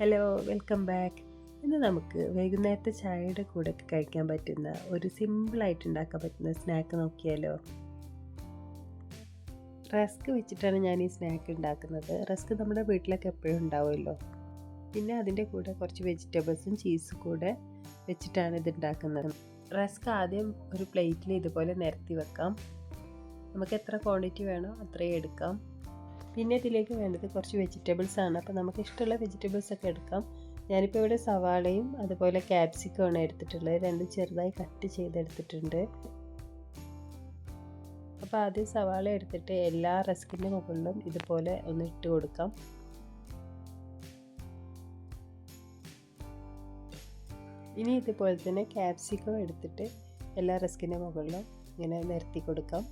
Hello welcome back ഇന്ന് നമുക്ക് വൈകുന്നേരത്തെ ചായയുടെ കൂടെ ഒക്കെ കഴിക്കാൻ പറ്റുന്ന ഒരു സിമ്പിളായിട്ട് ഉണ്ടാക്കാൻ പറ്റുന്ന സ്നാക്ക് നോക്കിയാലോ? റസ്ക് വെച്ചിട്ടാണ് ഞാൻ ഈ സ്നാക്ക് ഉണ്ടാക്കുന്നത്. റസ്ക് നമ്മുടെ വീട്ടിലൊക്കെ എപ്പോഴും ഉണ്ടാവുമല്ലോ. പിന്നെ അതിന്റെ കൂടെ കുറച്ച് വെജിറ്റബിൾസും ചീസും കൂടെ വെച്ചിട്ടാണ് ഇത് ഉണ്ടാക്കുന്നത്. റസ്ക് ആദ്യം ഒരു പ്ലേറ്റിൽ ഇതുപോലെ നിരത്തി വെക്കാം. നമുക്ക് എത്ര ക്വാണ്ടിറ്റി വേണോ അത്രയും എടുക്കാം. പിന്നെ ഇതിലേക്ക് വേണ്ടത് കുറച്ച് വെജിറ്റബിൾസ് ആണ്. അപ്പോൾ നമുക്ക് ഇഷ്ടമുള്ള വെജിറ്റബിൾസ് ഒക്കെ എടുക്കാം. ഞാനിപ്പോൾ ഇവിടെ സവാളയും അതുപോലെ ക്യാപ്സിക്കമാണ് എടുത്തിട്ടുള്ളത്. രണ്ടും ചെറുതായി കട്ട് ചെയ്തെടുത്തിട്ടുണ്ട്. അപ്പോൾ ആദ്യം സവാള എടുത്തിട്ട് എല്ലാ റസ്കിന്റെ മുകളിലും ഇതുപോലെ ഒന്ന് ഇട്ട് കൊടുക്കാം. ഇനി ഇതുപോലെ തന്നെ ക്യാപ്സിക്കം എടുത്തിട്ട് എല്ലാ റസ്കിന്റെ മുകളിലും ഇങ്ങനെ നിരത്തി കൊടുക്കാം.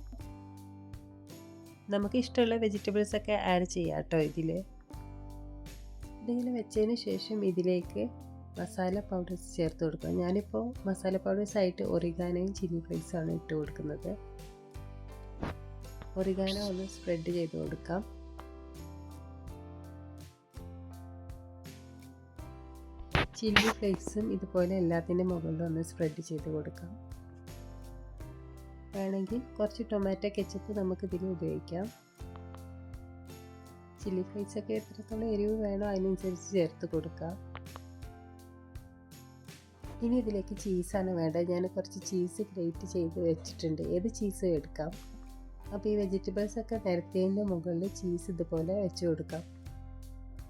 നമുക്ക് ഇഷ്ടമുള്ള വെജിറ്റബിൾസ് ഒക്കെ ആഡ് ചെയ്യാം കേട്ടോ ഇതിൽ ഇതിങ്ങനെ വെച്ചതിന് ശേഷം ഇതിലേക്ക് മസാല പൗഡേഴ്സ് ചേർത്ത് കൊടുക്കുക ഞാനിപ്പോൾ മസാല പൗഡേഴ്സ് ആയിട്ട് ഒറിഗാനയും ചില്ലി ഫ്ലേക്സാണ് ഇട്ട് കൊടുക്കുന്നത്. ഒറിഗാന ഒന്ന് സ്പ്രെഡ് ചെയ്ത് കൊടുക്കാം. ചില്ലി ഫ്ലേക്സും ഇതുപോലെ എല്ലാത്തിന്റെ മുകളിലും ഒന്ന് സ്പ്രെഡ് ചെയ്ത് കൊടുക്കാം. വേണമെങ്കിൽ കുറച്ച് ടൊമാറ്റോ കെച്ചപ്പ് നമുക്ക് ഇതിൽ ഉപയോഗിക്കാം. ചില്ലി ഫ്ലേക്സ് ഒക്കെ എത്രത്തോളം എരിവ് വേണോ അതിനനുസരിച്ച് ചേർത്ത് കൊടുക്കാം. ഇനി ഇതിലേക്ക് ചീസാണ് വേണ്ടത്. ഞാൻ കുറച്ച് ചീസ് ഗ്രേറ്റ് ചെയ്ത് വെച്ചിട്ടുണ്ട്. ഏത് ചീസ് എടുക്കാം. അപ്പോൾ ഈ വെജിറ്റബിൾസ് ഒക്കെ നിരത്തിയതിന്റെ മുകളിൽ ചീസ് ഇതുപോലെ വെച്ച് കൊടുക്കാം.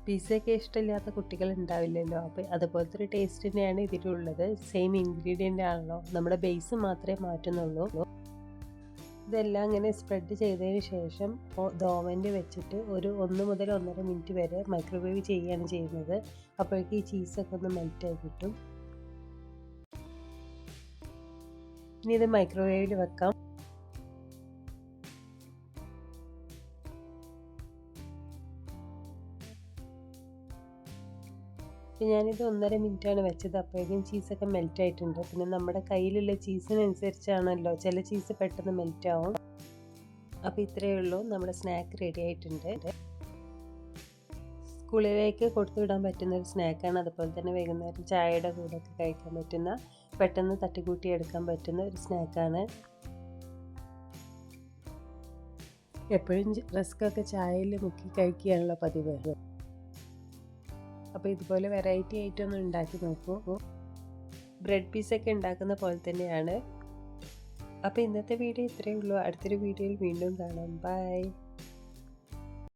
പിസയൊക്കെ ഇഷ്ടമില്ലാത്ത കുട്ടികൾ ഉണ്ടാവില്ലല്ലോ. അപ്പോൾ അതുപോലത്തെ ഒരു ടേസ്റ്റ് തന്നെയാണ് ഇതിലുള്ളത്. സെയിം ഇൻഗ്രീഡിയന്റ് ആണല്ലോ. നമ്മുടെ ബേസ് മാത്രമേ മാറ്റുന്നുള്ളൂ. ഇതെല്ലാം ഇങ്ങനെ സ്പ്രെഡ് ചെയ്തതിന് ശേഷം ദോമന്റെ വെച്ചിട്ട് ഒരു ഒന്ന് മുതൽ ഒന്നര മിനിറ്റ് വരെ മൈക്രോവേവ് ചെയ്യുകയാണ് ചെയ്യുന്നത്. അപ്പോഴേക്ക് ഈ ചീസൊക്കെ ഒന്ന് മെൽറ്റായി കിട്ടും. ഇനി ഇത് മൈക്രോവേവിൽ വെക്കാം. ഞാനിത് ഒന്നര മിനിറ്റാണ് വെച്ചത്. അപ്പോഴേക്കും ചീസൊക്കെ മെൽറ്റ് ആയിട്ടുണ്ട്. പിന്നെ നമ്മുടെ കയ്യിലുള്ള ചീസിനനുസരിച്ചാണല്ലോ ചില ചീസ് പെട്ടെന്ന് മെൽറ്റ് ആവും. അപ്പോൾ ഇത്രയേ ഉള്ളൂ. നമ്മുടെ സ്നാക്ക് റെഡി ആയിട്ടുണ്ട്. സ്കൂളിലേക്ക് കൊടുത്തു വിടാൻ പറ്റുന്ന ഒരു സ്നാക്കാണ് അതുപോലെ തന്നെ വൈകുന്നേരം ചായയുടെ കൂടെ ഒക്കെ കഴിക്കാൻ പറ്റുന്ന പെട്ടെന്ന് തട്ടിക്കൂട്ടി എടുക്കാൻ പറ്റുന്ന ഒരു സ്നാക്കാണ് എപ്പോഴും റസ്ക്കൊക്കെ ചായയിൽ മുക്കി കഴിക്കുകയാണല്ലോ പതിവ്. അപ്പോൾ ഇതുപോലെ വെറൈറ്റി ആയിട്ടൊന്ന് ഉണ്ടാക്കി നോക്കൂ. ബ്രെഡ് പീസൊക്കെ ഉണ്ടാക്കുന്ന പോലെ തന്നെയാണ്. അപ്പോൾ ഇന്നത്തെ വീഡിയോ ഇത്രയേ ഉള്ളൂ. അടുത്തൊരു വീഡിയോയിൽ വീണ്ടും കാണാം. ബൈ